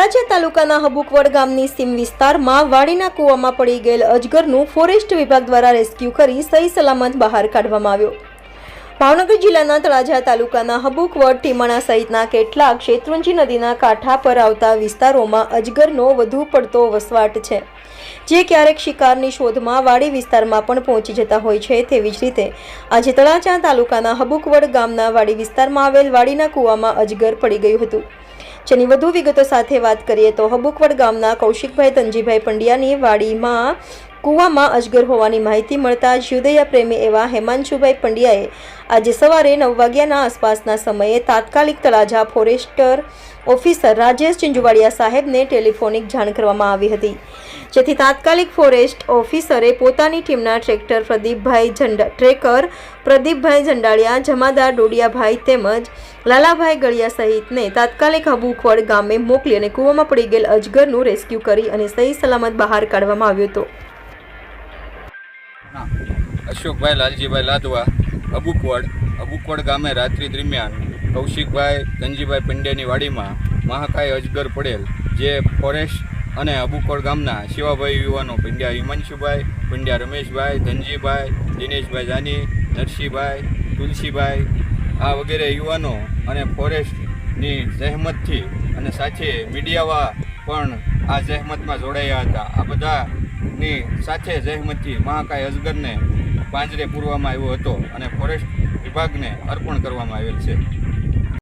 તળાજા તાલુકાના હબુકવડ ગામની સીમ વિસ્તારમાં વાડીના કૂવામાં પડી ગયેલ અજગરનું ફોરેસ્ટ વિભાગ દ્વારા રેસ્ક્યુ કરી સહી સલામત બહાર કાઢવામાં આવ્યો. ભાવનગર જિલ્લાના તળાજા તાલુકાના હબુકવડ ટીમાણા સહિતના કેટલાક શેત્રુંજી નદીના કાંઠા પર આવતા વિસ્તારોમાં અજગરનો વધુ પડતો વસવાટ છે. જે ક્યારેક શિકારની શોધમાં વાડી વિસ્તારમાં પણ પહોંચી જતા હોય છે તેવી જ રીતે આજે તળાજા તાલુકાના હબુકવડ ગામના વાડી વિસ્તારમાં આવેલ વાડીના કૂવામાં અજગર પડી ગયું હતું. જેની વધુ વિગતો સાથે વાત કરીએ તો હબુકવડ ગામના કૌશિકભાઈ તનજીભાઈ પંડ્યાની વાડીમાં કૂવામાં અજગર હોવાની માહિતી મળતા જ્યુદયા પ્રેમી એવા હેમાંશુભાઈ પંડ્યાએ આજે સવારે નવ વાગ્યાના આસપાસના સમયે તાત્કાલિક તળાજા ફોરેસ્ટર ઓફિસર રાજેશ ચિંજુવાડિયા સાહેબને ટેલિફોનિક જાણ કરવામાં આવી હતી, જેથી તાત્કાલિક ફોરેસ્ટ ઓફિસરે પોતાની ટીમના ટ્રેક્ટર પ્રદીપભાઈ ઝંડા, ટ્રેકર પ્રદીપભાઈ ઝંડાળિયા, જમાદાર ડોડિયાભાઈ તેમજ લાલાભાઈ ગળિયા સહિતને તાત્કાલિક હબુખવડ ગામે મોકલી અને કૂવામાં પડી ગયેલ અજગરનું રેસ્ક્યુ કરી અને સહી સલામત બહાર કાઢવામાં આવ્યું હતું. અશોકભાઈ લાલજીભાઈ લાદવા, અબુકવડ અબુકવડ ગામે રાત્રિ દરમિયાન કૌશિકભાઈ ધનજીભાઈ પંડ્યાની વાડીમાં મહાકાય અજગર પડેલ, જે ફોરેસ્ટ અને અબુકવડ ગામના શિવાભાઈ યુવાનો પંડ્યા હિમાંશુભાઈ, પંડ્યા રમેશભાઈ, ધનજીભાઈ, દિનેશભાઈ જાની, નરસિંહભાઈ, તુલસીભાઈ, આ વગેરે યુવાનો અને ફોરેસ્ટની સહેમતથી અને સાથે મીડિયાવા પણ આ જહેમતમાં જોડાયા હતા. આ બધાની સાથે જહેમતથી મહાકાય અજગરને પાંજરે પૂરવામાં આવ્યો હતો અને ફોરેસ્ટ વિભાગને અર્પણ કરવામાં આવેલ છે.